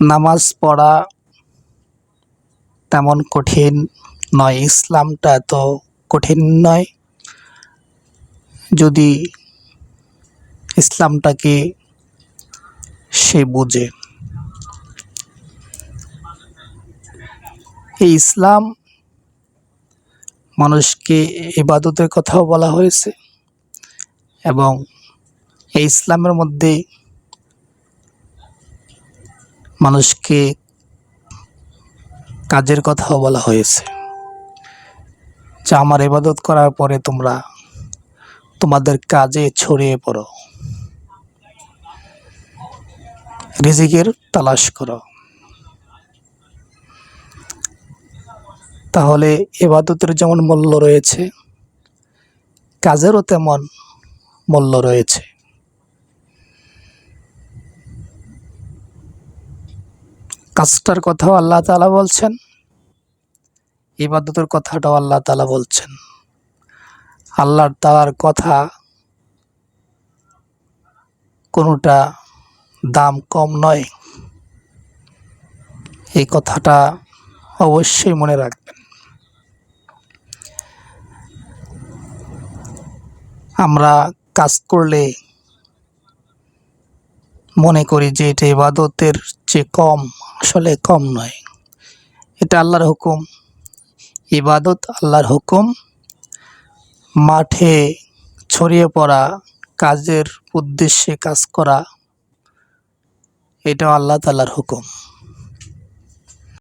নামাজ পড়া তেমন কঠিন নয়, ইসলামটা এত কঠিন নয়। যদি ইসলামটাকে সে বোঝে। এই ইসলাম মানুষকে ইবাদতের কথাও বলা হয়েছে এবং এই ইসলামের মধ্যে মানুষকে কাজের কথাও বলা হয়েছে যে আমার ইবাদত করার পরে তোমরা তোমাদের কাজে ছড়িয়ে পড়ো। রিজিকের তালাশ করো। তাহলে এবাদতের যেমন মূল্য রয়েছে, কাজেরও তেমন মূল্য রয়েছে। কাজটার কথাও আল্লাহ তালা বলছেন, ইবাদতের কথাটাও আল্লাহ তালা বলছেন। আল্লাহর তালার কথা কোনোটা দাম কম নয়। এই কথাটা অবশ্যই মনে রাখবেন। আমরা কাজ করলে মনে করি যে এটা ইবাদতের চেয়ে কম, আসলে কম নয়। এটা আল্লাহর হুকুম। ইবাদত আল্লাহর হুকুম। মাঠে ছড়িয়ে পড়া, কাজের উদ্দেশ্যে কাজ করা, এটাও আল্লাহ তালার হুকুম।